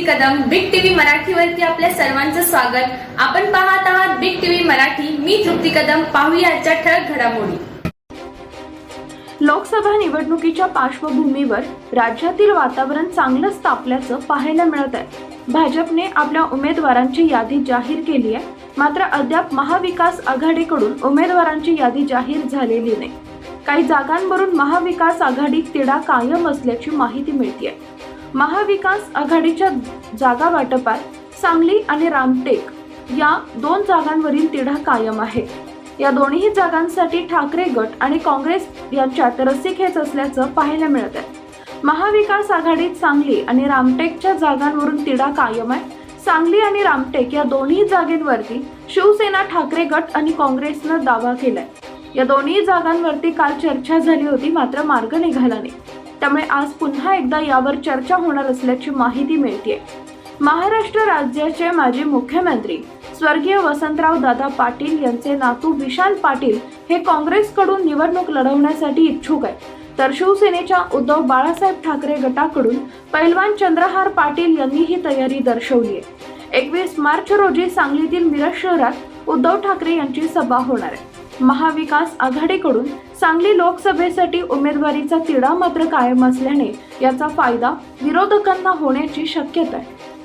तृप्ती Kadam big TV मराठीवरती आपल्या सर्वांचं स्वागत. आपण पाहत आहात बिग टीव्ही मराठी. मी तृप्ती कदम. पाहूया आजच्या ठळक घडामोडी. लोकसभा निवडणुकीच्या पार्श्वभूमीवर राज्यातील वातावरण चांगलंच तापल्याचं पाहायला मिळत आहे. भाजपने आपल्या उमेदवारांची यादी जाहीर केली आहे. मात्र अद्याप महाविकास आघाडीकडून उमेदवारांची यादी जाहीर झालेली नाही. काही जागांवरून महाविकास आघाडीत तिढा कायम असल्याची माहिती मिळते महाविकास आघाडीच्या जागा वाटपात सांगली आणि रामटेक या दोन जागांवरील तिढा कायम आहे. या दोन्ही जागांसाठी ठाकरे गट आणि काँग्रेस यांच्यात रस्सीखेच असल्याचं पाहायला मिळत आहे. महाविकास आघाडीत सांगली आणि रामटेकच्या जागांवरून तिढा कायम आहे. सांगली आणि रामटेक या दोन्ही जागेंवरती शिवसेना ठाकरे गट आणि काँग्रेसनं दावा केलाय. या दोन्ही जागांवरती काल चर्चा झाली होती मात्र मार्ग निघाला नाही. त्यामुळे आज पुन्हा एकदा यावर चर्चा होणार असल्याची माहिती मिळते महाराष्ट्र राज्याचे माजी मुख्यमंत्री स्वर्गीय वसंतराव दादा पाटील यांचे नातू विशाल पाटील हे काँग्रेसकडून निवडणूक लढवण्यासाठी इच्छुक आहे तर शिवसेनेच्या उद्धव बाळासाहेब ठाकरे गटाकडून पैलवान चंद्रहार पाटील यांनी ही तयारी दर्शवली आहे. एकवीस मार्च रोजी सांगलीतील मिरज शहरात उद्धव ठाकरे यांची सभा होणार आहे. महाविकास आघाडीकडून सांगली लोकसभेसाठी उमेदवारीचा तिढा मात्र कायम असल्याने याचा फायदा विरोधकांना होण्याची शक्यता आहे.